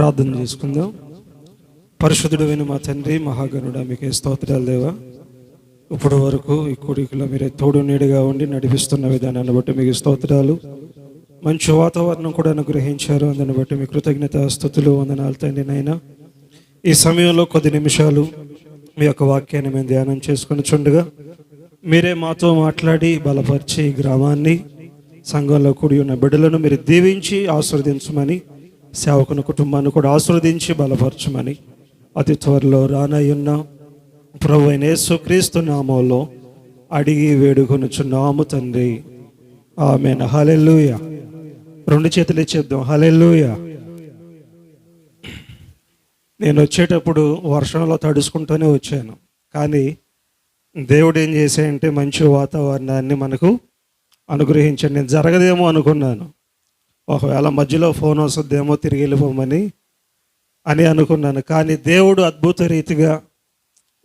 ప్రార్థన చేసుకుందాం. పరిశుద్ధుడైన మా తండ్రి మహాగణుడ మీకే స్తోత్రాలు దేవా. ఇప్పటి వరకు ఈ కోడికలో మీరే తోడు నీడుగా ఉండి నడిపిస్తున్న విధానాన్ని బట్టి మీకు స్తోత్రాలు. మంచి వాతావరణం కూడా అనుగ్రహించారు. అందుని బట్టి మీ కృతజ్ఞత స్థుతులు వందనాలు తండ్రి నైనా ఈ సమయంలో కొద్ది నిమిషాలు మీ యొక్క వాక్యాన్ని మేము ధ్యానం చేసుకుని చుండగా మీరే మాతో మాట్లాడి బలపరిచి గ్రామాన్ని సంఘంలో కూడి ఉన్న బిడ్డలను మీరు దీవించి ఆస్వాదించమని సేవకుని కుటుంబాన్ని కూడా ఆస్వాదించి బలపరచమని అతి త్వరలో రానయ్యున్న ప్రభు అయిన యేసుక్రీస్తు నామంలో అడిగి వేడుకొనుచున్నాము తండ్రి. ఆమె హలెల్లుయ. రెండు చేతులు ఇచ్చేద్దాం. హలెల్లుయ. నేను వచ్చేటప్పుడు వర్షంలో తడుచుకుంటూనే వచ్చాను. కానీ దేవుడు ఏం చేశాయంటే మంచి వాతావరణాన్ని మనకు అనుగ్రహించండి. నేను జరగదేమో అనుకున్నాను. ఒకవేళ మధ్యలో ఫోన్ వస్తుందేమో తిరిగి వెళ్ళిపోమని అని అనుకున్నాను. కానీ దేవుడు అద్భుత రీతిగా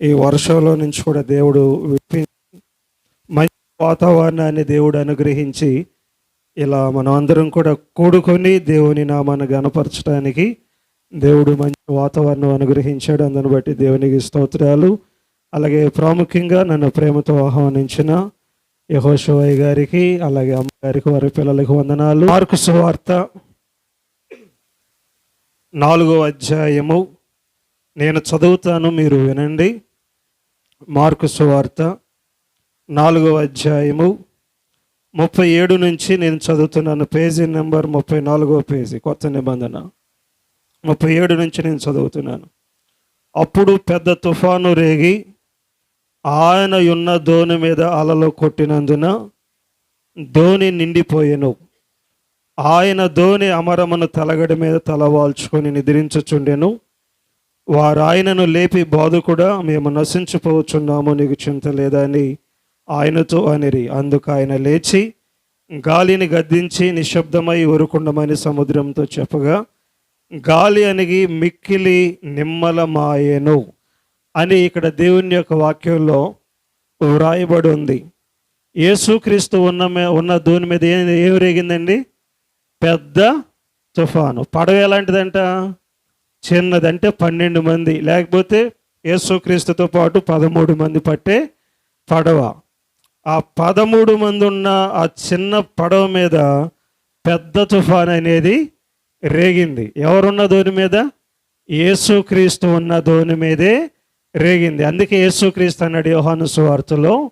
ఈ వర్షంలో నుంచి కూడా దేవుడు మంచి వాతావరణాన్ని దేవుడు అనుగ్రహించి ఇలా మనం అందరం కూడా కూడుకొని దేవుని నామాన్ని గనపరచడానికి దేవుడు మంచి వాతావరణం అనుగ్రహించాడు. అందుని బట్టి దేవునికి స్తోత్రాలు. అలాగే ప్రాముఖ్యంగా నన్ను ప్రేమతో ఆహ్వానించిన యహోశివయ్య గారికి అలాగే అమ్మగారికి వారి పిల్లలకు వందనాలు. మార్కు సువార్త నాలుగో అధ్యాయము. నేను చదువుతాను మీరు వినండి. మార్కు సువార్త నాలుగో అధ్యాయము. ముప్పై ఏడు నుంచి నేను చదువుతున్నాను. పేజీ నెంబర్ ముప్పై నాలుగో పేజీ. కొత్త నిబంధన. ముప్పై ఏడు నుంచి నేను చదువుతున్నాను. అప్పుడు పెద్ద తుఫాను రేగి ఆయన ఉన్న ధోని మీద అలలో కొట్టినందున ధోని నిండిపోయెను. ఆయన ధోని అమరమును తలగడి మీద తలవాల్చుకొని నిద్రించుచుండెను. వారు ఆయనను లేపి బాధకుడా మేము నశించిపోవచ్చున్నాము నీకు చింత లేదని ఆయనతో అనిరి. అందుకు ఆయన లేచి గాలిని గద్దించి నిశ్శబ్దమై ఊరుకుండమని సముద్రంతో చెప్పగా గాలి అనిగి మిక్కిలి నిమ్మలమాయెను. అని ఇక్కడ దేవుని యొక్క వాక్యంలో వ్రాయబడి ఉంది. యేసుక్రీస్తు ఉన్న ఉన్న దూని మీద ఏం ఏం రేగిందండి పెద్ద తుఫాను. పడవ ఎలాంటిదంట? చిన్నదంటే పన్నెండు మంది. లేకపోతే యేసుక్రీస్తుతో పాటు పదమూడు మంది పట్టే పడవ. ఆ పదమూడు మంది ఉన్న ఆ చిన్న పడవ మీద పెద్ద తుఫాన్ అనేది రేగింది. ఎవరున్న దోని మీద? యేసుక్రీస్తు ఉన్న దోని మీదే రేగింది. అందుకే యేసుక్రీస్తు అన్నాడు యోహాను సువార్తలో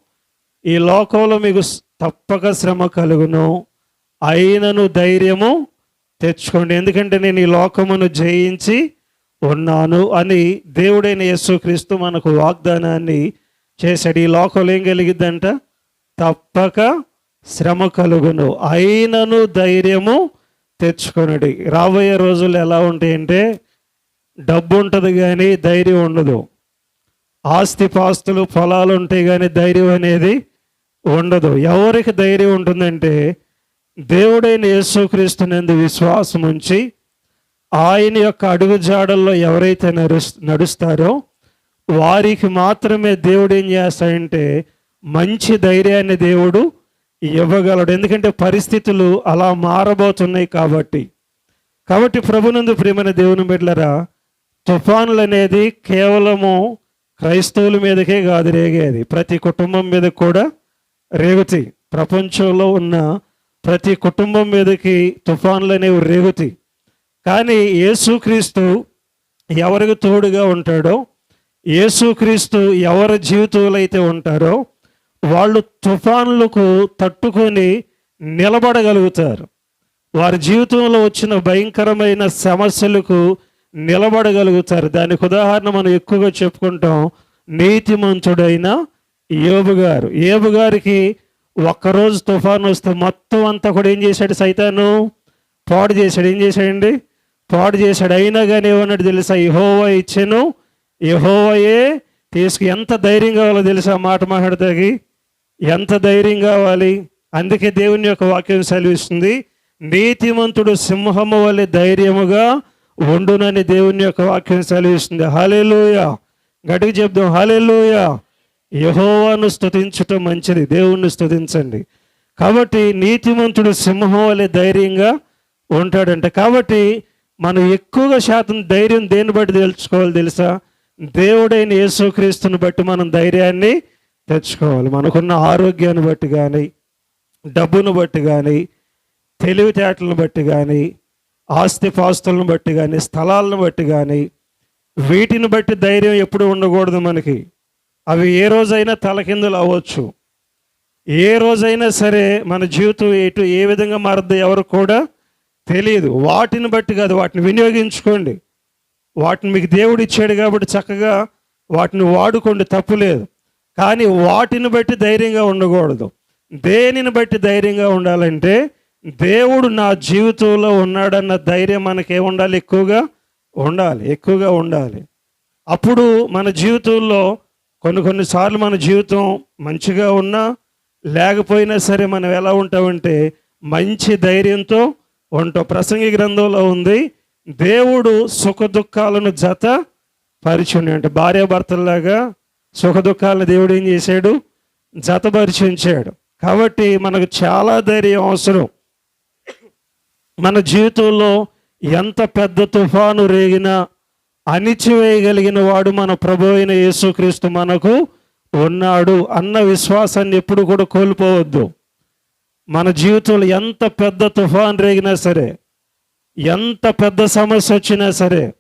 ఈ లోకంలో మీకు తప్పక శ్రమ కలుగును. అయినను ధైర్యము తెచ్చుకోండి. ఎందుకంటే నేను ఈ లోకమును జయించి ఉన్నాను అని దేవుడైన యేసుక్రీస్తు మనకు వాగ్దానాన్ని చేశాడు. ఈ లోకంలో ఏం కలిగిద్దంట? తప్పక శ్రమ కలుగును. అయినను ధైర్యము తెచ్చుకొనడి. రాబోయే రోజులు ఎలా ఉంటాయంటే డబ్బు ఉంటుంది కానీ ధైర్యం ఉండదు. ఆస్తి పాస్తులు పొలాలు ఉంటాయి కానీ ధైర్యం అనేది ఉండదు. ఎవరికి ధైర్యం ఉంటుందంటే దేవుడైన యేసుక్రీస్తునందు విశ్వాసం ఉంచి ఆయన యొక్క అడుగు జాడల్లో ఎవరైతే నడుస్ నడుస్తారో వారికి మాత్రమే దేవుడు ఏం చేస్తాడంటే మంచి ధైర్యాన్ని దేవుడు ఇవ్వగలడు. ఎందుకంటే పరిస్థితులు అలా మారబోతున్నాయి కాబట్టి. కాబట్టి ప్రభునందు ప్రేమైన దేవుని బిడ్డలరా తుఫానులు అనేది కేవలము క్రైస్తవుల మీదకే కాదు రేగేది. ప్రతి కుటుంబం మీద కూడా రేగుతాయి ప్రపంచంలో ఉన్న ప్రతి కుటుంబం మీదకి తుఫాన్లు అనేవి రేగుతాయి కానీ యేసుక్రీస్తు ఎవరికి తోడుగా ఉంటాడో యేసుక్రీస్తు ఎవరి జీవితంలో అయితే ఉంటారో వాళ్ళు తుఫాన్లకు తట్టుకొని నిలబడగలుగుతారు. వారి జీవితంలో వచ్చిన భయంకరమైన సమస్యలకు నిలబడగలుగుతారు. దానికి ఉదాహరణ మనం ఎక్కువగా చెప్పుకుంటాం. నీతిమంతుడైన యోబు గారు. యోబు గారికి ఒక్కరోజు తుఫాను వస్తే మొత్తం అంతా కూడా ఏం చేశాడు సైతాను? పాడు చేశాడు. ఏం చేశాడండి? పాడు చేశాడు. అయినా కానీ ఏమన్నాడు తెలుసా? యహోవా ఇచ్చాను. యహోవయే తీసుకు ఎంత ధైర్యం కావాలో తెలుసా? మాట మాట్లాడతాకి ఎంత ధైర్యం కావాలి? అందుకే దేవుని యొక్క వాక్యం సెలవిస్తుంది. నీతిమంతుడు సింహము వలె ధైర్యముగా ఉండునని దేవుని యొక్క వాక్యం సెలవిస్తుంది. హాలేలుయా గట్టిగా చెప్దాం. హాలేలుయ యహోవాను స్తుతించటం మంచిది. దేవుణ్ణి స్థుతించండి కాబట్టి నీతిమంతుడు సింహం వలె ధైర్యంగా ఉంటాడంట. కాబట్టి మనం ఎక్కువగా శాతం ధైర్యం దేన్ని బట్టి తెలుసుకోవాలి తెలుసా? దేవుడైన యేసుక్రీస్తుని బట్టి మనం ధైర్యాన్ని తెచ్చుకోవాలి. మనకున్న ఆరోగ్యాన్ని బట్టి కానీ డబ్బును బట్టి కానీ తెలివితేటలను బట్టి కానీ ఆస్తిపాస్తులను బట్టి కానీ స్థలాలను బట్టి కానీ వీటిని బట్టి ధైర్యం ఎప్పుడు ఉండకూడదు మనకి. అవి ఏ రోజైనా తలకిందులు అవ్వచ్చు. ఏ రోజైనా సరే మన జీవితం ఎటు ఏ విధంగా మారుద్దో ఎవరు కూడా తెలియదు. వాటిని బట్టి కాదు వాటిని వినియోగించుకోండి. వాటిని మీకు దేవుడు ఇచ్చాడు కాబట్టి చక్కగా వాటిని వాడుకోండి తప్పులేదు కానీ వాటిని బట్టి ధైర్యంగా ఉండకూడదు. దేనిని బట్టి ధైర్యంగా ఉండాలంటే దేవుడు నా జీవితంలో ఉన్నాడన్న ధైర్యం మనకేముండాలి ఉండాలి ఎక్కువగా. ఉండాలి ఎక్కువగా ఉండాలి. అప్పుడు మన జీవితంలో కొన్ని కొన్నిసార్లు మన జీవితం మంచిగా ఉన్నా లేకపోయినా సరే మనం ఎలా ఉంటామంటే మంచి ధైర్యంతో ఉంటాం. ప్రసంగి గ్రంథంలో ఉంది దేవుడు సుఖ దుఃఖాలను జత పరిచుండి అంటే భార్యాభర్తల్లాగా సుఖ దుఃఖాలను దేవుడు ఏం చేశాడు? జతపరిచి ఉంచాడు కాబట్టి మనకు చాలా ధైర్యం అవసరం. మన జీవితంలో ఎంత పెద్ద తుఫాను రేగినా అణిచివేయగలిగిన వాడు మన ప్రభు అయిన యేసుక్రీస్తు మనకు ఉన్నాడు అన్న విశ్వాసాన్ని ఎప్పుడు కూడా కోల్పోవద్దు. మన జీవితంలో ఎంత పెద్ద తుఫాన్ రేగినా సరే ఎంత పెద్ద సమస్య వచ్చినా సరే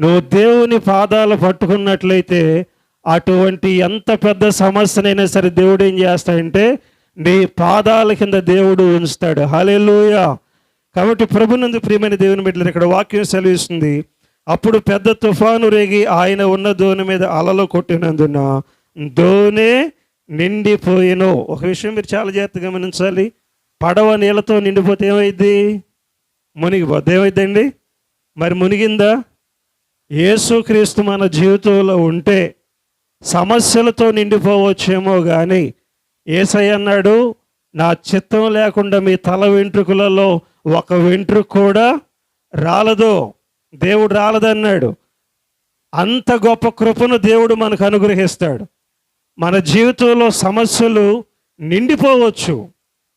నువ్వు దేవుని పాదాలు పట్టుకున్నట్లయితే అటువంటి ఎంత పెద్ద సమస్యనైనా సరే దేవుడు ఏం చేస్తాడంటే నీ పాదాల కింద దేవుడు ఉంచుతాడు. హల్లెలూయా! కాబట్టి ప్రభునందు ప్రియమైన దేవుని బిడ్డలు ఇక్కడ వాక్యం సెలవిస్తుంది. అప్పుడు పెద్ద తుఫాను రేగి ఆయన ఉన్న దోణి మీద అలలో కొట్టినందున దోణే నిండిపోయిను. ఒక విషయం మీరు చాలా జాగ్రత్తగా గమనించాలి. పడవ నీళ్ళతో నిండిపోతే ఏమైంది మునిగిపోద్ది. ఏమైందండి మరి మునిగిందా? యేసుక్రీస్తు మన జీవితంలో ఉంటే సమస్యలతో నిండిపోవచ్చేమో కానీ ఏసై అన్నాడు నా చిత్తం లేకుండా మీ తల వెంట్రుకలలో ఒక వెంట్రుక కూడా రాలదు. దేవుడు రాలదన్నాడు. అంత గొప్ప కృపను దేవుడు మనకు అనుగ్రహిస్తాడు. మన జీవితంలో సమస్యలు నిండిపోవచ్చు.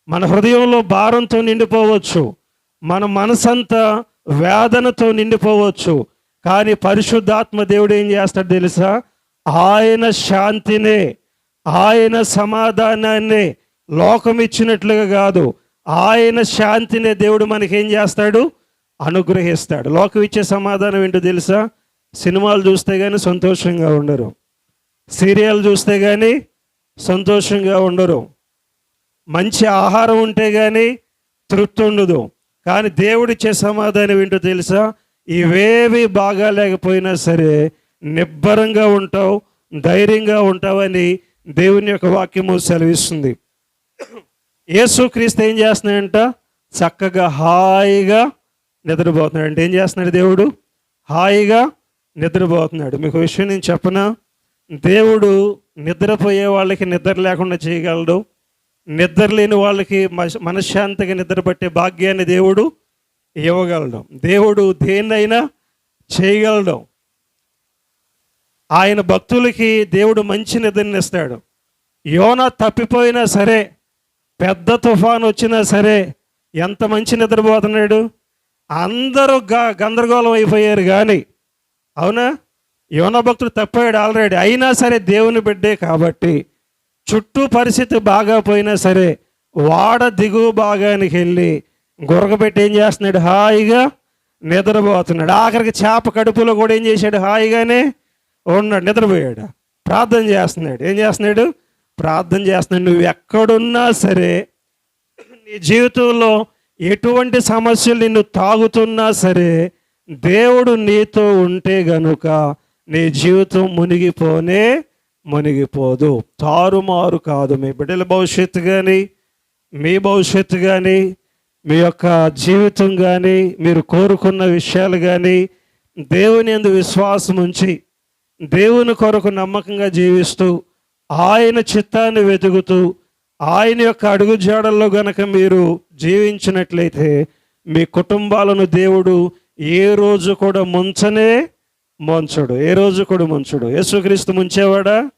మన హృదయంలో భారంతో నిండిపోవచ్చు. మన మనసంతా వేదనతో నిండిపోవచ్చు. కానీ పరిశుద్ధాత్మ దేవుడు ఏం చేస్తాడు తెలుసా? ఆయన శాంతినే ఆయన సమాధానాన్ని లోకం ఇచ్చినట్లుగా కాదు. ఆయన శాంతినే దేవుడు మనకేం చేస్తాడు? అనుగ్రహిస్తాడు. లోకం ఇచ్చే సమాధానం ఏంటో తెలుసా? సినిమాలు చూస్తే కానీ సంతోషంగా ఉండరు. సీరియల్ చూస్తే కానీ సంతోషంగా ఉండరు. మంచి ఆహారం ఉంటే కానీ తృప్తి ఉండదు. కానీ దేవుడిచ్చే సమాధానం ఏంటో తెలుసా? ఇవేవి బాగా లేకపోయినా సరే నిబ్బరంగా ఉంటావు ధైర్యంగా ఉంటావని దేవుని యొక్క వాక్యము సెలవిస్తుంది. యేసుక్రీస్తు ఏం చేస్తున్నాడంట? చక్కగా హాయిగా నిద్రపోతున్నాడు. అంటే ఏం చేస్తున్నాడు దేవుడు? హాయిగా నిద్రపోతున్నాడు. మీకు విషయం నేను చెప్పనా? దేవుడు నిద్రపోయే వాళ్ళకి నిద్ర లేకుండా చేయగలడు. నిద్ర లేని వాళ్ళకి మనశ్శాంతిగా నిద్రపట్టే భాగ్యాన్ని దేవుడు ఇవ్వగలడు. దేవుడు దేన్నైనా చేయగలడు. ఆయన భక్తులకి దేవుడు మంచి నిద్రనిస్తాడు యోన తప్పిపోయినా సరే పెద్ద తుఫాన్ వచ్చినా సరే ఎంత మంచి నిద్రపోతున్నాడు? అందరూ గ గందరగోళం అయిపోయారు కానీ అవునా? యోన భక్తుడు తప్పాడు ఆల్రెడీ అయినా సరే దేవుని బిడ్డే కాబట్టి చుట్టూ పరిస్థితి బాగా పోయినా సరే వాడ దిగువ భాగానికి వెళ్ళి గురకబెట్టి ఏం చేస్తున్నాడు? హాయిగా నిద్రపోతున్నాడు. ఆఖరికి చేప కడుపులో కూడా ఏం చేశాడు? హాయిగానే ఉన్నాడు. నిద్రపోయాడు. ప్రార్థన చేస్తున్నాడు. ఏం చేస్తున్నాడు? ప్రార్థన చేస్తున్నాను. నువ్వు ఎక్కడున్నా సరే నీ జీవితంలో ఎటువంటి సమస్యలు నిన్ను తాగుతున్నా సరే దేవుడు నీతో ఉంటే గనుక నీ జీవితం మునిగిపోనే మునిగిపోదు. తారుమారు కాదు. మీ బిడ్డల భవిష్యత్తు కానీ మీ భవిష్యత్తు కానీ మీ యొక్క జీవితం కానీ మీరు కోరుకున్న విషయాలు కానీ దేవుని ఎందు విశ్వాసం ఉంచి దేవుని కొరకు నమ్మకంగా జీవిస్తూ ఆయన చిత్తాన్ని వెతుకుతూ ఆయన యొక్క అడుగు జాడల్లో గనక మీరు జీవించినట్లయితే మీ కుటుంబాలను దేవుడు ఏ రోజు కూడా ముంచనే ముంచడు. ఏ రోజు కూడా ముంచడు. యేసుక్రీస్తు ముంచేవాడా?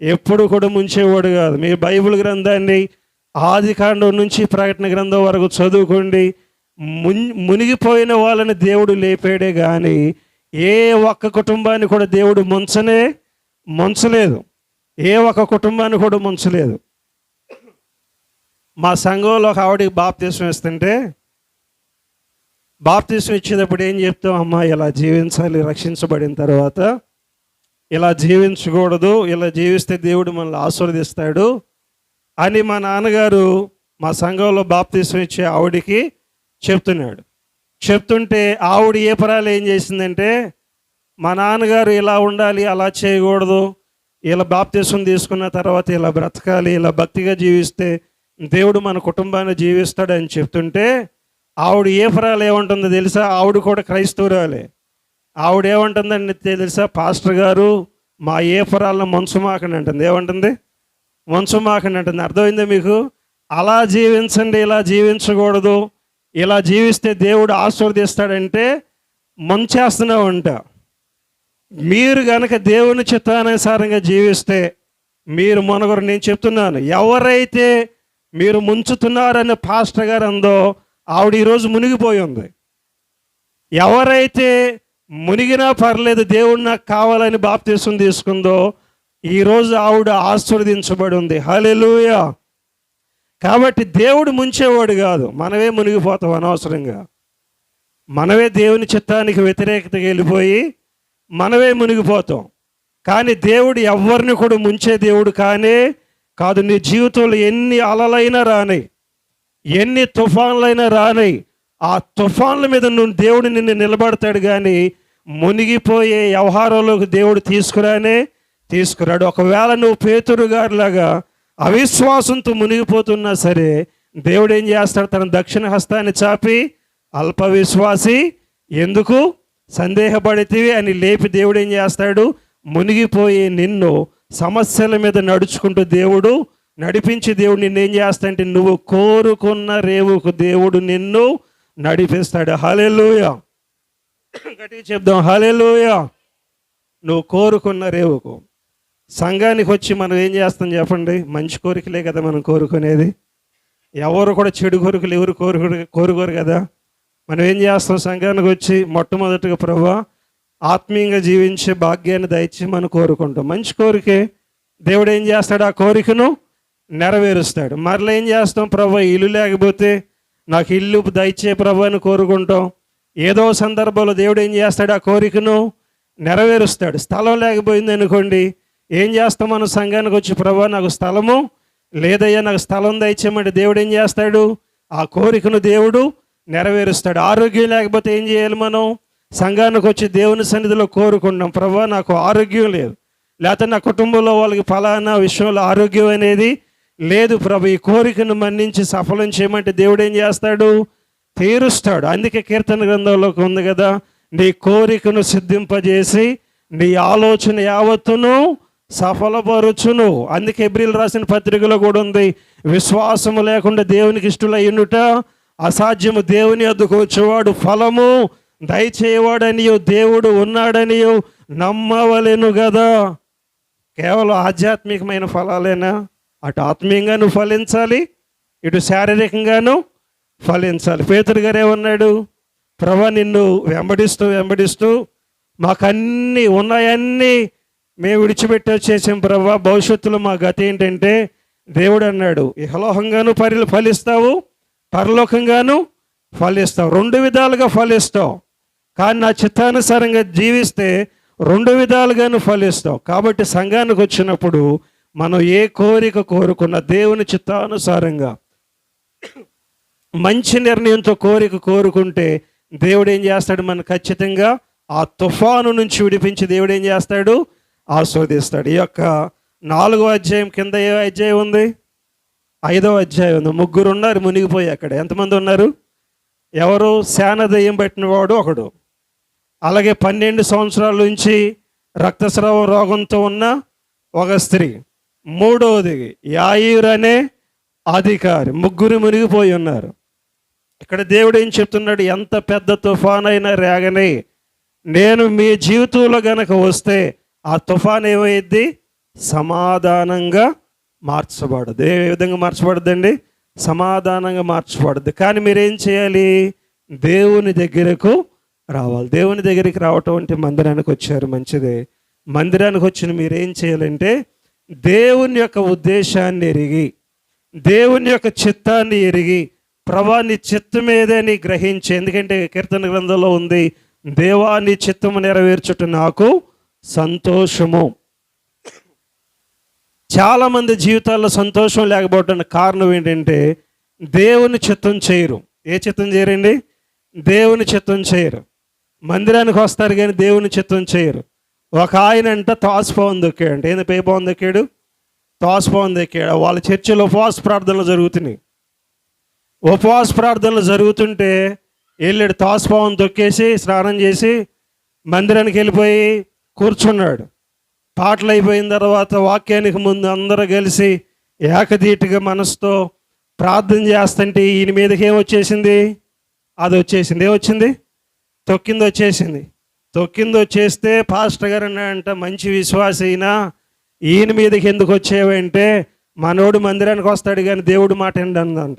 ఎప్పుడు కూడా ముంచేవాడు కాదు. మీ బైబిల్ గ్రంథాన్ని ఆది కాండం నుంచి ప్రకటన గ్రంథం వరకు చదువుకోండి. మున్ మునిగిపోయిన వాళ్ళని దేవుడు లేపాడే కానీ ఏ ఒక్క కుటుంబాన్ని కూడా దేవుడు ముంచనే ముంచలేదు. ఏ ఒక్క కుటుంబాన్ని కూడా ముంచలేదు. మా సంఘంలో ఒక ఆవిడకి బాప్తీసం ఇస్తుంటే బాప్తీసం ఇచ్చేటప్పుడు ఏం చెప్తాం? అమ్మా ఇలా జీవించాలి రక్షించబడిన తర్వాత ఇలా జీవించకూడదు ఇలా జీవిస్తే దేవుడు మనల్ని ఆశీర్వదిస్తాడు అని మా నాన్నగారు మా సంఘంలో బాప్తీసం ఇచ్చే ఆవిడికి చెప్తున్నాడు. చెప్తుంటే ఆవిడ ఏ పరాలు ఏం చేసిందంటే మా నాన్నగారు ఇలా ఉండాలి అలా చేయకూడదు ఇలా బాప్తీసం తీసుకున్న తర్వాత ఇలా బ్రతకాలి ఇలా భక్తిగా జీవిస్తే దేవుడు మన కుటుంబాన్ని జీవిస్తాడని చెప్తుంటే ఆవిడ ఏ ఫరాలు ఏమంటుందో తెలుసా? ఆవిడ కూడా క్రైస్తవురాలే. ఆవిడ ఏమంటుందని తెలుసా? పాస్టర్ గారు మా ఏ ఫరాలను మంచుమాకండి అంటుంది. ఏమంటుంది? మంచుమాకండి అంటుంది. అర్థమైందా మీకు? అలా జీవించండి ఇలా జీవించకూడదు ఇలా జీవిస్తే దేవుడు ఆశీర్వదిస్తాడంటే మంచేస్తున్నావు అంట మీరు గనక దేవుని చిత్తానుసారంగా జీవిస్తే మీరు మనగరు నేను చెప్తున్నాను ఎవరైతే మీరు ముంచుతున్నారని పాస్టర్ గారు అందో ఆవిడ ఈరోజు మునిగిపోయి ఉంది. ఎవరైతే మునిగినా పర్లేదు దేవుడు నాకు కావాలని బాప్తీసం తీసుకుందో ఈరోజు ఆవిడ ఆశీర్వదించబడి ఉంది. హలెలుయా కాబట్టి దేవుడు ముంచేవాడు కాదు మనమే మునిగిపోతాం అనవసరంగా. మనమే దేవుని చిత్తానికి వ్యతిరేకతగా వెళ్ళిపోయి మనమే మునిగిపోతాం. కానీ దేవుడు ఎవరిని కూడా ముంచే దేవుడు కానే కాదు నీ జీవితంలో ఎన్ని అలలైనా రానాయి ఎన్ని తుఫాన్లైనా రానాయి ఆ తుఫాన్ల మీద నువ్వు దేవుడు నిన్ను నిలబడతాడు కానీ మునిగిపోయే వ్యవహారంలోకి దేవుడు తీసుకురానే తీసుకురాడు. ఒకవేళ నువ్వు పేతురు గారిలాగా అవిశ్వాసంతో మునిగిపోతున్నా సరే దేవుడు ఏం చేస్తాడు? తన దక్షిణ హస్తాన్ని చాపి అల్ప విశ్వాసి. ఎందుకు? సందేహపడితే అని లేపి దేవుడు ఏం చేస్తాడు? మునిగిపోయి నిన్ను సమస్యల మీద నడుచుకుంటూ దేవుడు నడిపించి దేవుడు నిన్ను ఏం చేస్తాడంటే నువ్వు కోరుకున్న రేవుకు దేవుడు నిన్ను నడిపిస్తాడు. హలెలుయ గట్టిగా చెప్దాం హలెలుయ నువ్వు కోరుకున్న రేవుకు. సంఘానికి వచ్చి మనం ఏం చేస్తాం చెప్పండి? మంచి కోరికలే కదా మనం కోరుకునేది. ఎవరు కూడా చెడు కోరికలు ఎవరు కోరుకు కోరుకోరు కదా? మనం ఏం చేస్తాం? సంఘానికి వచ్చి మొట్టమొదటిగా ప్రభా ఆత్మీయంగా జీవించే భాగ్యాన్ని దయచేయమని మనం కోరుకుంటాం. మంచి కోరికే దేవుడు ఏం చేస్తాడు? ఆ కోరికను నెరవేరుస్తాడు. మరలా ఏం చేస్తాం ప్రభా? ఇల్లు లేకపోతే నాకు ఇల్లు దయచే ప్రభు అని కోరుకుంటాం. ఏదో సందర్భంలో దేవుడు ఏం చేస్తాడు? ఆ కోరికను నెరవేరుస్తాడు. స్థలం లేకపోయింది అనుకోండి ఏం చేస్తాం మనం? సంఘానికి వచ్చి ప్రభా నాకు స్థలము లేదయ్యా నాకు స్థలం దయచేయమంటే దేవుడు ఏం చేస్తాడు? ఆ కోరికను దేవుడు నెరవేరుస్తాడు. ఆరోగ్యం లేకపోతే ఏం చేయాలి మనం? సంఘానికి వచ్చి దేవుని సన్నిధిలో కోరుకుంటాం ప్రభా నాకు ఆరోగ్యం లేదు. లేకపోతే నా కుటుంబంలో వాళ్ళకి ఫలానా విషయంలో ఆరోగ్యం అనేది లేదు ప్రభు. ఈ కోరికను మన్నించి సఫలం చేయమంటే దేవుడు ఏం చేస్తాడు? తీరుస్తాడు. అందుకే కీర్తన గ్రంథంలోకి ఉంది కదా నీ కోరికను సిద్ధింపజేసి నీ ఆలోచన యావత్తును సఫలపరుచును. అందుకే ఎబ్రిల్ రాసిన పత్రికలో కూడా ఉంది విశ్వాసము లేకుండా దేవునికి ఇష్టలయ్యునుట అసాధ్యము దేవుని వద్దకు వచ్చేవాడు ఫలము. దయచేయవాడనియో దేవుడు ఉన్నాడనియో నమ్మవలెను కదా కేవలం ఆధ్యాత్మికమైన ఫలాలేనా? అటు ఆత్మీయంగాను ఫలించాలి ఇటు శారీరకంగాను ఫలించాలి. పేతుడు గారు ఏమన్నాడు? ప్రభా నిన్ను వెంబడిస్తూ వెంబడిస్తూ మాకన్నీ ఉన్నాయన్నీ మేము విడిచిపెట్టి వచ్చేసాం ప్రభా. భవిష్యత్తులో మా గతి ఏంటంటే దేవుడు అన్నాడు ఇహలోహంగాను పరి ఫలిస్తావు. పరలోకంగాను ఫలిస్తావు రెండు విధాలుగా ఫలిస్తావు కానీ నా చిత్తానుసారంగా జీవిస్తే రెండు విధాలుగాను ఫలిస్తావు కాబట్టి సంఘానికి వచ్చినప్పుడు మనం ఏ కోరిక కోరుకున్న దేవుని చిత్తానుసారంగా మంచి నిర్ణయంతో కోరిక కోరుకుంటే దేవుడు ఏం చేస్తాడు? మనం ఖచ్చితంగా ఆ తుఫాను నుంచి విడిపించి దేవుడు ఏం చేస్తాడు? ఆస్వాదిస్తాడు. ఈ యొక్క నాలుగో అధ్యాయం కింద ఏ అధ్యాయం ఉంది? ఐదో అధ్యాయం ఉంది ముగ్గురు ఉన్నారు మునిగిపోయి అక్కడ. ఎంతమంది ఉన్నారు? ఎవరు శాన దయ్యం పెట్టినవాడు ఒకడు. అలాగే పన్నెండు సంవత్సరాల నుంచి రక్తస్రావ రోగంతో ఉన్న ఒక స్త్రీ. మూడవది యాయూర్ అనే అధికారి. ముగ్గురు మునిగిపోయి ఉన్నారు. ఇక్కడ దేవుడు ఏం చెప్తున్నాడు? ఎంత పెద్ద తుఫాన్ అయినా రేగని నేను మీ జీవితంలో గనక వస్తే ఆ తుఫాన్ ఏమైద్ది? సమాధానంగా మార్చబడదు. ఏ విధంగా మార్చబడదండి? సమాధానంగా మార్చబడదు. కానీ మీరేం చేయాలి? దేవుని దగ్గరకు రావాలి. దేవుని దగ్గరికి రావటం అంటే మందిరానికి వచ్చారు. మంచిదే. మందిరానికి వచ్చిన మీరేం చేయాలంటే దేవుని యొక్క ఉద్దేశాన్ని ఎరిగి దేవుని యొక్క చిత్తాన్ని ఎరిగి ప్రభా నీ చిత్తం ఏదని గ్రహించి ఎందుకంటే కీర్తన గ్రంథంలో ఉంది దేవా నీ చిత్తము నెరవేర్చుట నాకు సంతోషము. చాలామంది జీవితాల్లో సంతోషం లేకపోవడానికి కారణం ఏంటంటే దేవుని చిత్తం చేయరు. ఏ చిత్తం చేయరండి? దేవుని చిత్తం చేయరు. మందిరానికి వస్తారు కానీ దేవుని చిత్తం చేయరు. ఒక ఆయన అంట తాసుపవన్ దొక్కాడు అంటే ఏంది పేపవన్ దొక్కాడు? తాసుపవన్ దొక్కాడు. వాళ్ళ చర్చిలో ఉపవాస ప్రార్థనలు జరుగుతున్నాయి. ఉపవాస ప్రార్థనలు జరుగుతుంటే వెళ్ళాడు తాసుపవన్ దొక్కేసి స్నానం చేసి మందిరానికి వెళ్ళిపోయి కూర్చున్నాడు. పాటలు అయిపోయిన తర్వాత వాక్యానికి ముందు అందరూ కలిసి ఏకదీటిగా మనసుతో ప్రార్థన చేస్తుంటే ఈయన మీదకి ఏం వచ్చేసింది? అది వచ్చేసింది. ఏమొచ్చింది తొక్కింది వచ్చేసింది. తొక్కింది వచ్చేస్తే పాస్టర్ గారు అంట మంచి విశ్వాస అయినా ఈయన మీదకి ఎందుకు వచ్చేవంటే మనోడు మందిరానికి వస్తాడు కానీ దేవుడు మాట అందంట.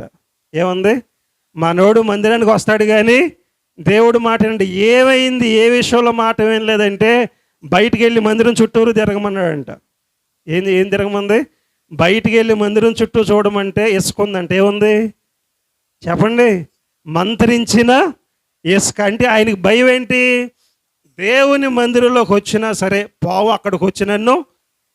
ఏముంది? మనోడు మందిరానికి వస్తాడు కానీ దేవుడు మాట ఏంటి ఏమైంది? ఏ విషయంలో మాట ఏం లేదంటే బయటికి వెళ్ళి మందిరం చుట్టూరు తిరగమన్నాడంట. ఏంది ఏం తిరగమంది? బయటికి వెళ్ళి మందిరం చుట్టూ చూడమంటే ఇసుకుందంటే ఏముంది? చెప్పండి. మంత్రించిన ఇసుక అంటే ఆయనకి భయం ఏంటి? దేవుని మందిరంలోకి వచ్చినా సరే పావు అక్కడికి వచ్చి నన్ను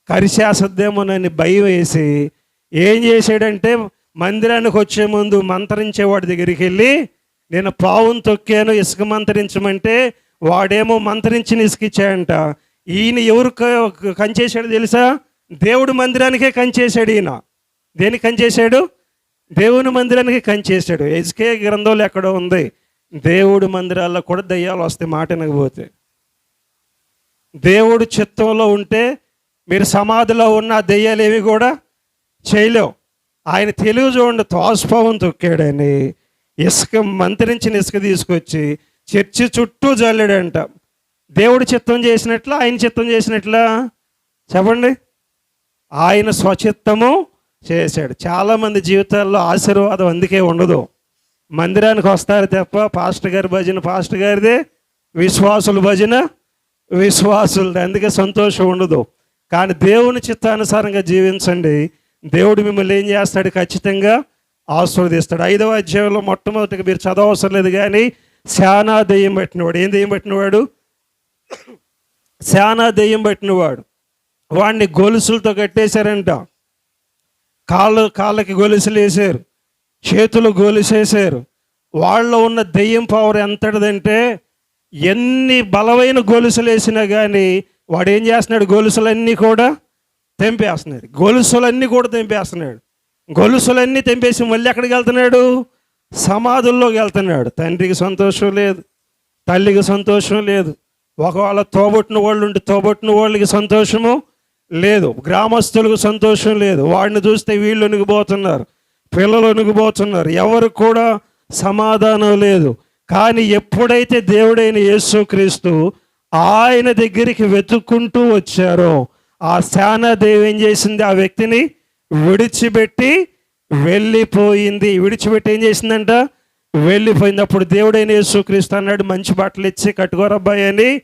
కరిసేసద్దేమోనని భయం వేసి ఏం చేశాడంటే మందిరానికి వచ్చే ముందు మంత్రించేవాడి దగ్గరికి వెళ్ళి నేను పావును తొక్కాను ఇసుక మంత్రించమంటే వాడేమో మంత్రించిన ఇసుక ఈయన ఎవరు కంచేశాడు తెలుసా? దేవుడు మందిరానికే కంచేశాడు ఈయన. దేనికి కంచేశాడు? దేవుని మందిరానికి కంచేశాడు. ఎస్కే గ్రంథంలో ఎక్కడో ఉంది. దేవుడు మందిరాల్లో కూడా దయ్యాలు వస్తాయి మాట వినకపోతే. దేవుడు చిత్తంలో ఉంటే మీరు సమాధిలో ఉన్న దెయ్యాలు ఏవి కూడా చేయలేవు. ఆయన తెలివి చూడండి తోస్భావం తొక్కాడని ఇసుక మంత్రించిన ఇసుక తీసుకొచ్చి చర్చి చుట్టూ జల్లాడంట. దేవుడు చిత్తం చేసినట్ల ఆయన చిత్తం చేసినట్లా? చెప్పండి. ఆయన స్వచిత్తము చేశాడు. చాలామంది జీవితాల్లో ఆశీర్వాదం అందుకే ఉండదు. మందిరానికి వస్తారు తప్ప పాస్టర్ గారి భజన పాస్టర్ గారిదే విశ్వాసుల భజన విశ్వాసులది. అందుకే సంతోషం ఉండదు. కానీ దేవుని చిత్తానుసారంగా జీవించండి. దేవుడు మిమ్మల్ని ఏం చేస్తాడు? ఖచ్చితంగా ఆశీర్వదిస్తాడు. ఐదవ అధ్యాయంలో మొట్టమొదటిగా మీరు చదవవసరం లేదు కానీ శానా దెయ్యం పెట్టినవాడు ఏం దెయ్యం పెట్టినవాడు శానా దెయ్యం పెట్టినవాడు వాడిని గొలుసులతో కట్టేశారంట. కాళ్ళు కాళ్ళకి గొలుసులు వేసారు చేతులు గొలుసేసారు వాళ్ళలో ఉన్న దెయ్యం పవర్ ఎంతటిదంటే ఎన్ని బలమైన గొలుసులు వేసినా కానీ వాడు ఏం చేస్తున్నాడు? గొలుసులన్నీ కూడా తెంపేస్తున్నాడు. గొలుసులన్నీ కూడా తెంపేస్తున్నాడు. గొలుసులన్నీ తెంపేసి మళ్ళీ ఎక్కడికి వెళ్తున్నాడు? సమాధుల్లోకి వెళ్తున్నాడు. తండ్రికి సంతోషం లేదు తల్లికి సంతోషం లేదు ఒకవేళ తోబొట్టిన వాళ్ళు ఉంటే తోబొట్టిన వాళ్ళకి సంతోషము లేదు గ్రామస్తులకు సంతోషం లేదు. వాడిని చూస్తే వీళ్ళు వణిగిపోతున్నారు పిల్లలు వణిగిపోతున్నారు ఎవరు కూడా సమాధానం లేదు. కానీ ఎప్పుడైతే దేవుడైన యేసుక్రీస్తు ఆయన దగ్గరికి వెతుక్కుంటూ వచ్చారో ఆ శానాదేవి ఏం చేసింది? ఆ వ్యక్తిని విడిచిపెట్టి వెళ్ళిపోయింది. విడిచిపెట్టి ఏం చేసిందంట? వెళ్ళిపోయింది అప్పుడు దేవుడైన యేసుక్రీస్తు అన్నాడు మంచి బట్టలు ఇచ్చి కట్టుకోరబ్బాయి అని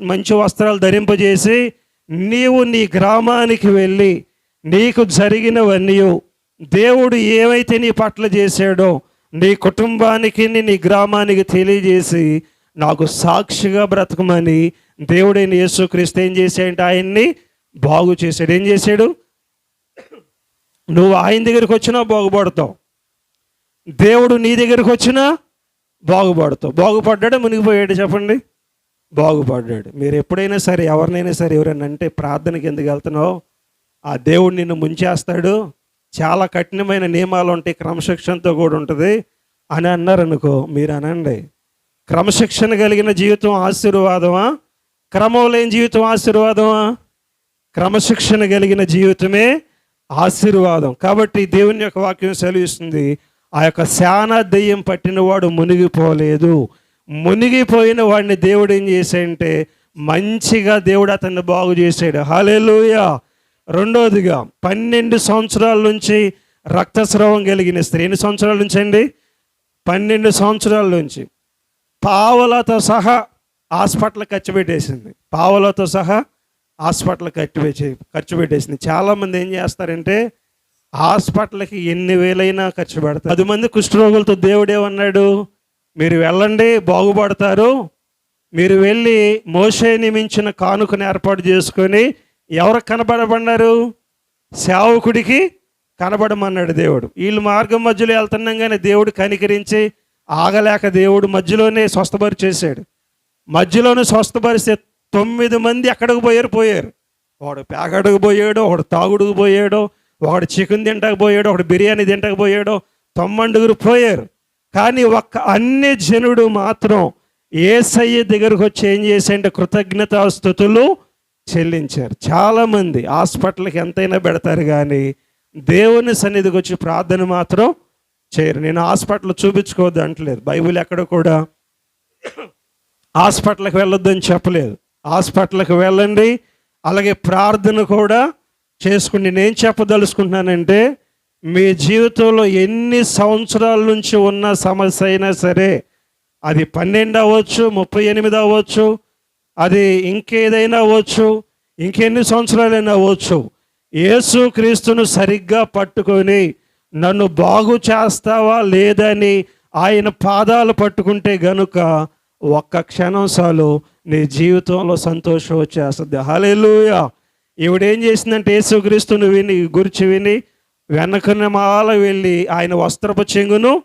మంచి వస్త్రాలు ధరింపజేసి నీవు నీ గ్రామానికి వెళ్ళి నీకు జరిగినవన్నీ దేవుడు ఏమైతే నీ పట్ల చేశాడో నీ కుటుంబానికి నీ గ్రామానికి తెలియజేసి నాకు సాక్షిగా బ్రతకమని దేవుడైన యేసుక్రీస్తు ఏం చేశాడంటే ఆయన్ని బాగు చేశాడు. ఏం చేశాడు? నువ్వు ఆయన దగ్గరికి వచ్చినా బాగుపడతావు. దేవుడు నీ దగ్గరికి వచ్చినా బాగుపడతావు. బాగుపడ్డాడు మునిగిపోయాడు చెప్పండి. బాగుపడ్డాడు. మీరు ఎప్పుడైనా సరే ఎవరినైనా సరే ఎవరైనా అంటే ప్రార్థనకి ఎందుకు వెళ్తున్నావు? ఆ దేవుడు నిన్ను ముంచేస్తాడు. చాలా కఠినమైన నియమాలు ఉంటాయి క్రమశిక్షణతో కూడా ఉంటుంది. అని అన్నారు అనుకో మీరు అనండి. క్రమశిక్షణ కలిగిన జీవితం ఆశీర్వాదమా? క్రమం లేని జీవితం ఆశీర్వాదమా? క్రమశిక్షణ కలిగిన జీవితమే ఆశీర్వాదం. కాబట్టి దేవుని యొక్క వాక్యం సెలవిస్తుంది ఆ యొక్క శానా దెయ్యం పట్టినవాడు మునిగిపోలేదు. మునిగిపోయిన వాడిని దేవుడు ఏం చేశాడంటే మంచిగా దేవుడు అతన్ని బాగు చేశాడు. హాలేలుయా రెండోదిగా పన్నెండు సంవత్సరాల నుంచి రక్తస్రావం కలిగిన స్త్రీ. ఎన్ని సంవత్సరాల నుంచి అండి? పన్నెండు సంవత్సరాల నుంచి. పావలతో సహా హాస్పిటల్ ఖర్చు పెట్టేసింది. పావలతో సహా హాస్పిటల్ ఖర్చు పెట్టే ఖర్చు పెట్టేసింది. చాలామంది ఏం చేస్తారంటే హాస్పిటల్కి ఎన్ని వేలైనా ఖర్చు పెడతారు. పది మంది కుష్ఠరోగులతో దేవుడే ఏమన్నాడు? మీరు వెళ్ళండి బాగుపడతారు. మీరు వెళ్ళి మోసే నియమించిన కానుకను ఏర్పాటు చేసుకొని ఎవరు కనబడబడినారు సేవకుడికి కనబడమన్నాడు దేవుడు. వీళ్ళు మార్గం మధ్యలో వెళ్తున్నాగానే దేవుడు కనికరించి ఆగలేక దేవుడు మధ్యలోనే స్వస్థపరిచేశాడు. మధ్యలోనే స్వస్థపరిస్తే తొమ్మిది మంది ఎక్కడికి పోయారు? పోయారు. ఒకడు పేకడికి పోయాడు ఒకడు తాగుడుకు పోయాడు ఒకడు చికెన్ తింటకు పోయాడు ఒకడు బిర్యానీ తింటకు పోయాడు తొమ్మండుగురు పోయారు. కానీ ఒక్క అన్ని జనుడు మాత్రం ఏసయ్య దగ్గరకు వచ్చి ఏం చేశాడంటే కృతజ్ఞతాస్థుతులు చెల్లించారు. చాలామంది హాస్పిటల్కి ఎంతైనా పెడతారు కానీ దేవుని సన్నిధికి వచ్చి ప్రార్థన మాత్రం చేయరు. నేను హాస్పిటల్ చూపించుకోవద్దు అంటలేదు. బైబిల్ ఎక్కడ కూడా హాస్పిటల్కి వెళ్ళొద్దని చెప్పలేదు. హాస్పిటల్కి వెళ్ళండి. అలాగే ప్రార్థన కూడా చేసుకుని నేను చెప్పదలుచుకుంటున్నానంటే మీ జీవితంలో ఎన్ని సంవత్సరాల నుంచి ఉన్న సమస్య అయినా సరే అది పన్నెండు అవ్వచ్చు ముప్పై ఎనిమిది అవ్వచ్చు అది ఇంకేదైనా అవ్వచ్చు ఇంకెన్ని సంవత్సరాలైనా అవ్వచ్చు యేసు క్రీస్తును సరిగ్గా పట్టుకొని నన్ను బాగు చేస్తావా లేదని ఆయన పాదాలు పట్టుకుంటే గనుక ఒక్క క్షణం చాలు నీ జీవితంలో సంతోషం వచ్చేస్తుంది. హల్లెలూయా. ఈవిడేం చేసిందంటే యేసుక్రీస్తుని విని గురించి విని వెనకన మాల వెళ్ళి ఆయన వస్త్రపు చెంగును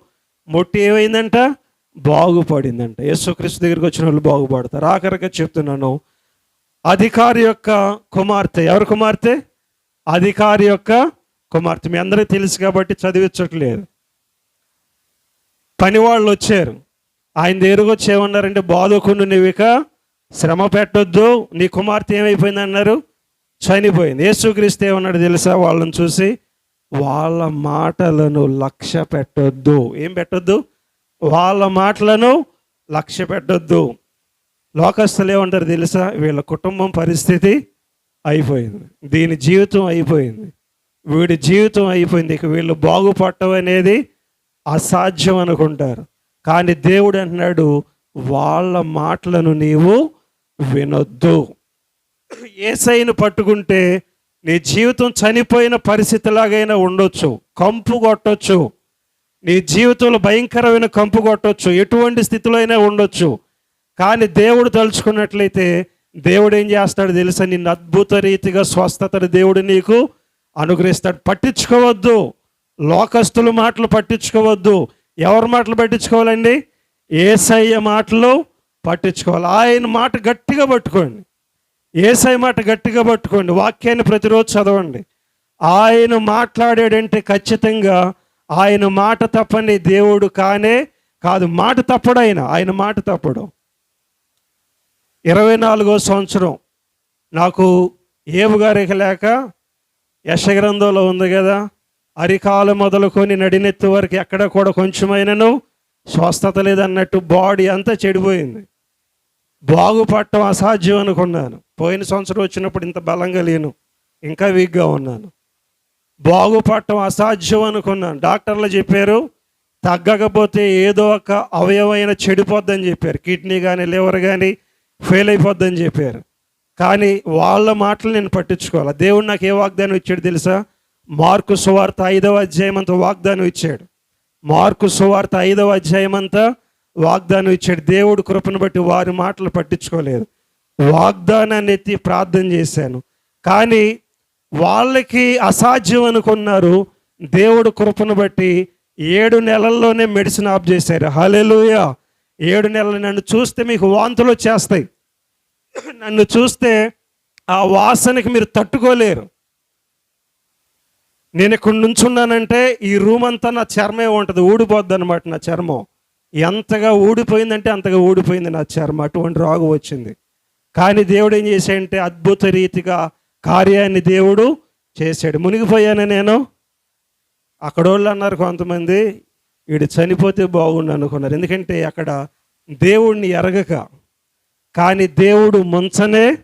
మొట్టి ఏమైందంట? బాగుపడిందంట. యేసుక్రీస్తు దగ్గరికి వచ్చిన వాళ్ళు బాగుపడతారు. ఆఖరిగా చెప్తున్నాను అధికారి యొక్క కుమార్తె ఎవరు కుమార్తె? అధికారి యొక్క కుమార్తె. మీ అందరికీ తెలుసు కాబట్టి చదివించట్లేదు. పని వాళ్ళు వచ్చారు. ఆయన దగ్గరకు వచ్చి ఏమన్నారంటే బాధకును ఇక శ్రమ పెట్టొద్దు నీ కుమార్తె ఏమైపోయింది అన్నారు చనిపోయింది. యేసుక్రీస్తు ఏమన్నాడు తెలుసా? వాళ్ళని చూసి వాళ్ళ మాటలను లక్ష్య పెట్టొద్దు. ఏం పెట్టొద్దు? వాళ్ళ మాటలను లక్ష్య పెట్టొద్దు. లోకస్తులు ఏమంటారు తెలుసా? వీళ్ళ కుటుంబం పరిస్థితి అయిపోయింది. దీని జీవితం అయిపోయింది. వీడి జీవితం అయిపోయింది. ఇక వీళ్ళు బాగుపడటం అనేది అసాధ్యం అనుకుంటారు. కానీ దేవుడు అంటున్నాడు వాళ్ళ మాటలను నీవు వినొద్దు. ఏసైను పట్టుకుంటే నీ జీవితం చనిపోయిన పరిస్థితిలాగైనా ఉండొచ్చు కంపు కొట్టొచ్చు. నీ జీవితంలో భయంకరమైన కంపు కొట్టొచ్చు ఎటువంటి స్థితిలో అయినా ఉండొచ్చు. కానీ దేవుడు తలుచుకున్నట్లయితే దేవుడు ఏం చేస్తాడు తెలుసా? నిన్ను అద్భుత రీతిగా స్వస్థతను దేవుడు నీకు అనుగ్రహిస్తాడు. పట్టించుకోవద్దు. లోకస్తుల మాటలు పట్టించుకోవద్దు. ఎవరి మాటలు పట్టించుకోవాలండి? ఏసయ్య మాటలు పట్టించుకోవాలి. ఆయన మాట గట్టిగా పట్టుకోండి. ఏసై మాట గట్టిగా పట్టుకోండి. వాక్యాన్ని ప్రతిరోజు చదవండి. ఆయన మాట్లాడాడంటే ఖచ్చితంగా ఆయన మాట తప్పని దేవుడు కానే కాదు మాట తప్పడు ఆయన. ఆయన మాట తప్పడు. ఇరవై నాలుగో సంవత్సరం. నాకు ఏవుగారికి లేక యశగ్రంథంలో ఉంది కదా? అరికాలు మొదలుకొని నడినెత్తు వరకు ఎక్కడ కూడా కొంచెమైనను స్వస్థత లేదన్నట్టు బాడీ అంతా చెడిపోయింది. బాగుపడటం అసాధ్యం అనుకున్నాను. పోయిన సంవత్సరం వచ్చినప్పుడు ఇంత బలంగా లేను. ఇంకా వీక్గా ఉన్నాను. బాగుపడటం అసాధ్యం అనుకున్నాను. డాక్టర్లు చెప్పారు తగ్గకపోతే ఏదో ఒక అవయవమైన చెడిపోద్దని చెప్పారు. కిడ్నీ కానీ లివర్ కానీ ఫెయిల్ అయిపోద్దని చెప్పారు. కానీ వాళ్ళ మాటలు నేను పట్టించుకోవాలి. దేవుడు నాకు ఏ వాగ్దానం ఇచ్చాడు తెలుసా? మార్కు సువార్త ఐదవ అధ్యాయం అంతా వాగ్దానం ఇచ్చాడు. మార్కు సువార్త ఐదవ అధ్యాయం అంతా వాగ్దానం ఇచ్చాడు. దేవుడు కృపను బట్టి వారి మాటలు పట్టించుకోలేదు. వాగ్దానాన్ని ఎత్తి ప్రార్థన చేశాను. కానీ వాళ్ళకి అసాధ్యం అనుకున్నారు. దేవుడు కృపను బట్టి ఏడు నెలల్లోనే మెడిసిన్ ఆఫ్ చేశారు. హలెలుయ ఏడు నెలలు నన్ను చూస్తే మీకు వాంతులు వచ్చేస్తాయి. నన్ను చూస్తే ఆ వాసనకి మీరు తట్టుకోలేరు. నేను ఇక్కడ నుంచున్నానంటే ఈ రూమ్ అంతా నా చర్మే ఉంటుంది ఊడిపోద్ది అనమాట నా చర్మం. ఎంతగా ఊడిపోయిందంటే అంతగా ఊడిపోయింది నా చర్మం అటువంటి రోగం వచ్చింది. కానీ దేవుడు ఏం చేశాడంటే అద్భుత రీతిగా కార్యాన్ని దేవుడు చేశాడు. మునిగిపోయాను నేను? అక్కడ వాళ్ళు అన్నారు కొంతమంది వీడు చనిపోతే బాగుండు అనుకున్నారు. ఎందుకంటే అక్కడ దేవుడిని ఎరగక కానీ దేవుడు మంచనే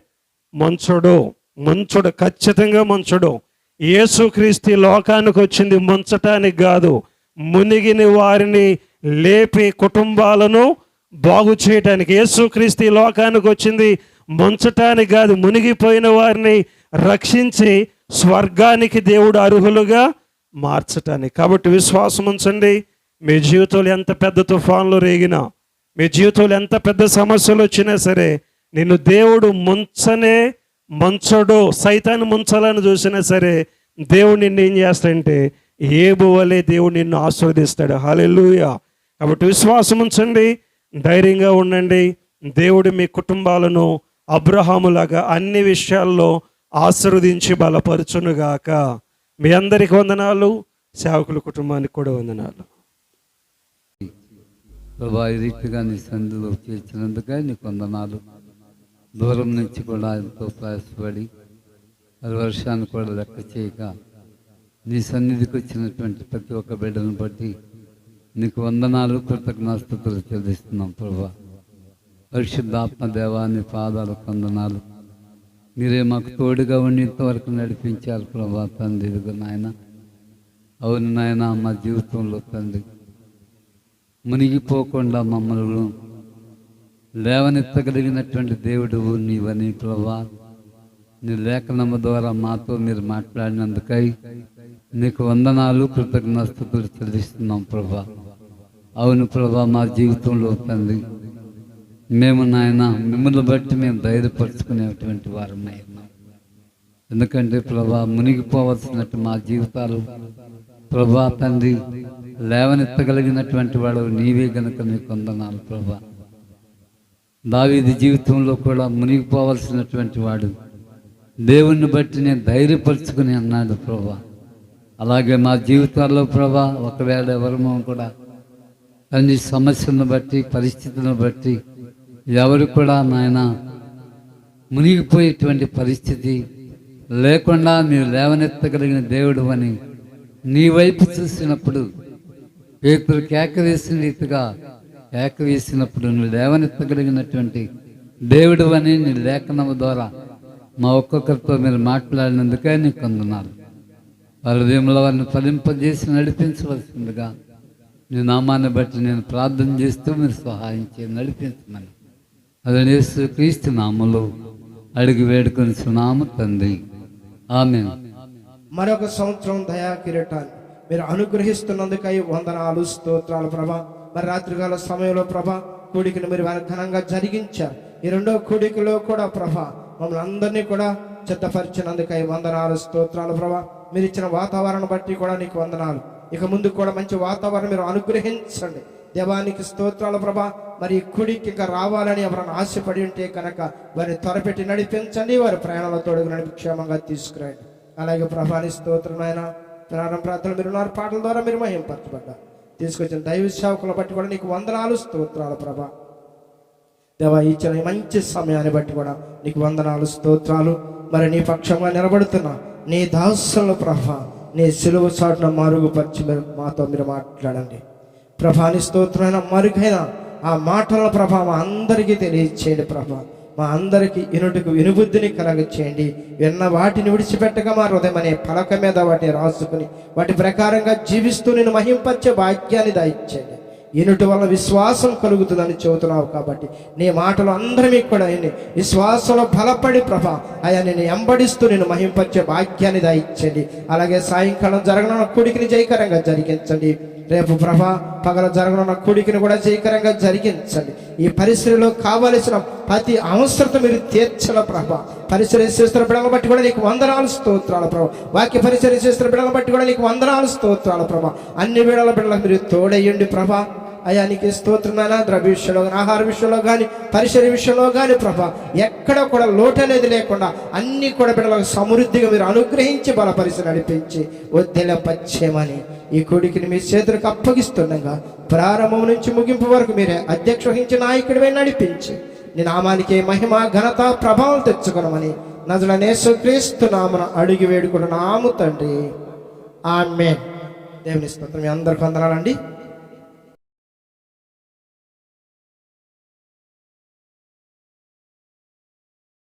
మంచుడు మంచుడు ఖచ్చితంగా మంచుడు. యేసుక్రీస్తు లోకానికి వచ్చింది ముంచటానికి కాదు మునిగిని వారిని లేపి కుటుంబాలను బాగు చేయటానికి యేసుక్రీస్తు లోకానికి వచ్చింది ముంచటానికి కాదు మునిగిపోయిన వారిని రక్షించి స్వర్గానికి దేవుడు అర్హులుగా మార్చటానికి. కాబట్టి విశ్వాసం ఉంచండి. మీ జీవితంలో ఎంత పెద్ద తుఫాన్లు రేగినా మీ జీవితంలో ఎంత పెద్ద సమస్యలు వచ్చినా సరే నిన్ను దేవుడు ముంచనే ముంచడు సైతాన్ని ముంచాలని చూసినా సరే దేవుడు నిన్ను ఏం చేస్తాడంటే ఏబు వలె దేవుడు నిన్ను ఆస్వాదిస్తాడు హాలెలూయా కాబట్టి విశ్వాసం ఉంచండి ధైర్యంగా ఉండండి. దేవుడు మీ కుటుంబాలను అబ్రహాములాగా అన్ని విషయాల్లో ఆశీర్వదించి బలపరచునుగాక. మీ అందరికి వందనాలు సేవకుల కుటుంబానికి కూడా వందనాలు. ప్రభా ఈ రీతిగా నీ సందులో చేర్చినందుకే నీకు వందనాలు. దూరం నుంచి కూడా ఎంతో ప్రయాసపడి అది వర్షాన్ని కూడా లెక్క చేయక నీ సన్నిధికి వచ్చినటువంటి ప్రతి ఒక్క బిడ్డను బట్టి నీకు వందనాలు కృతజ్ఞాస్తుతులు చెల్లిస్తున్నాం ప్రభా. పరిశుద్ధాత్మ దేవాన్ని పాదాలు వందనాలు. మీరే మాకు తోడుగా ఉండి ఇంతవరకు నడిపించారు ప్రభా తండ్రి. ఇదిగో నాయన అవును నాయన మా జీవితంలో తండ్రి మునిగిపోకుండా మమ్మల్ని లేవనెత్తగలిగినటువంటి దేవుడు నీవని ప్రభా నీ లేఖనము ద్వారా మాతో మీరు మాట్లాడినందుకై నీకు వందనాలు కృతజ్ఞతలు చెల్లిస్తున్నాం ప్రభా అవును ప్రభా మా జీవితంలో తండ్రి మేము నాయన మిమ్మల్ని బట్టి మేము ధైర్యపరుచుకునేటువంటి వారమై ఎందుకంటే ప్రభా మునిగిపోవలసినట్టు మా జీవితాలు ప్రభా తండ్రి లేవనెత్తగలిగినటువంటి వాడు నీవే గనుక నీకు వందనాలు ప్రభా దావీది జీవితంలో కూడా మునిగిపోవలసినటువంటి వాడు. దేవుణ్ణి బట్టి నేను ధైర్యపరుచుకుని అన్నాడు ప్రభా. అలాగే మా జీవితాల్లో ప్రభా ఒకవేళ ఎవరమో కూడా అన్ని సమస్యలను బట్టి పరిస్థితులను బట్టి ఎవరు కూడా నాయన మునిగిపోయేటువంటి పరిస్థితి లేకుండా మీరు లేవనెత్తగలిగిన దేవుడు అని నీ వైపు చూసినప్పుడు పేతులు కేకరేసిన రీతిగా ఏకవేసినప్పుడు వేసినప్పుడు నువ్వు లేవనెత్తగలిగినటువంటి దేవుడు అని నీ లేఖనము ద్వారా మా ఒక్కొక్కరితో మీరు మాట్లాడినందుకే నీకు అందున్నారు వారి హృదయంలో వారిని ఫలింపజేసి నడిపించవలసిందిగా నీ నామాన్ని బట్టి నేను ప్రార్థన చేస్తూ మీరు సహాయం చేసి నడిపించమని. అది యేసు క్రీస్తు నామలో అడిగి వేడుకొని సునాము తండ్రి. ఆమె మరొక సంవత్సరం దయా కిరీటాన్ని మీరు అనుగ్రహిస్తున్నందుకై వందనాలు స్తోత్రాలు ప్రభా. మరి రాత్రికాల సమయంలో ప్రభా కూడికను మీరు వారి ఘనంగా జరిగించారు. ఈ రెండో కూడికలో కూడా ప్రభ మమ్మల్ని అందరినీ కూడా చిత్తపరిచినందుకై వందనాలు స్తోత్రాలు ప్రభా. మీరు ఇచ్చిన వాతావరణం బట్టి కూడా నీకు వందనాలు. ఇక ముందు కూడా మంచి వాతావరణం మీరు అనుగ్రహించండి. దేవానికి స్తోత్రాల ప్రభా. మరి కుడికి ఇంకా రావాలని ఎవరైనా ఆశపడి ఉంటే కనుక వారిని త్వరపెట్టి నడిపించండి. వారి ప్రయాణాల తోడుగు నడిపి క్షేమంగా తీసుకురండి. అలాగే ప్రభాని స్తోత్రమైన ప్రారంభ ప్రార్థనలు మీరు ఉన్నారు. పాటల ద్వారా మీరు మహింపరచబడ్డారు. తీసుకొచ్చిన దైవ సేవకులను బట్టి కూడా నీకు వందనాలు స్తోత్రాలు ప్రభా. దేవా ఇచ్చిన మంచి సమయాన్ని బట్టి కూడా నీకు వందనాలు స్తోత్రాలు. మరి నీ పక్షంగా నిలబడుతున్నా నీ దాసులను ప్రభ నీ సిలువ చాటున మరుగుపరిచి మీరు మాతో మీరు మాట్లాడండి. ప్రభాని స్తోత్రమైన మరుగైన ఆ మాటల ప్రభావం అందరికీ తెలియచేయండి ప్రభా. మా అందరికీ ఇనుటకు వినుబుద్ధిని కలగచేయండి. విన్న వాటిని విడిచిపెట్టగా మా హృదయం అనే పలక మీద వాటిని రాసుకుని వాటి ప్రకారంగా జీవిస్తూ నేను మహింపరిచే భాగ్యాన్ని దాయిచ్చేయండి. ఇనుటి వల్ల విశ్వాసం కలుగుతుందని చెబుతున్నావు కాబట్టి నీ మాటలు అందరినీ కూడా విని విశ్వాసంలో బలపడి ప్రభా అయా నేను ఎంబడిస్తూ నేను మహింపరిచే భాగ్యాన్ని దాయిచ్చండి అలాగే సాయంకాలం జరగనున్న కొడుకుని జయకరంగా జరిగించండి. రేపు ప్రభా పగల జరగనున్న కూడికను కూడా జయకరంగా జరిగించండి. ఈ పరిసరలో కావలసిన ప్రతి అవసరత మీరు తీర్చల ప్రభా? పరిసర చేస్తున్న బిడలను బట్టి కూడా నీకు వందనాలు స్తోత్రాల ప్రభా. వాక్య పరిసర చేస్తున్న బిడలను బట్టి కూడా నీకు వందనాలు స్తోత్రాల ప్రభా. అన్ని బిడల బిడలకు మీరు తోడయ్యండి ప్రభా. అయ్యా నీకు స్తోత్రమైన ద్రవ్య విషయంలో కానీ ఆహార విషయంలో కానీ పరిసర విషయంలో కానీ ప్రభా. ఎక్కడ కూడా లోటు అనేది లేకుండా అన్ని కూడా బిడ్డలకు సమృద్ధిగా మీరు అనుగ్రహించి బలపరిచి నడిపించి వద్దెల పచ్చేమని ఈ కొడుకుని మీ చేతులకు అప్పగిస్తుండగా ప్రారంభం నుంచి ముగింపు వరకు మీరే అధ్యక్ష వహించి నాయకుడివే నడిపించి నీ నామానికి మహిమ ఘనత ప్రభావం తెచ్చుకునమని నజల నేసుక్రీస్తు నామన అడిగి వేడుకున్న నాము తండ్రి. ఆమె దేవుని స్తోత్రం మీ అందరికి వందనాలండి.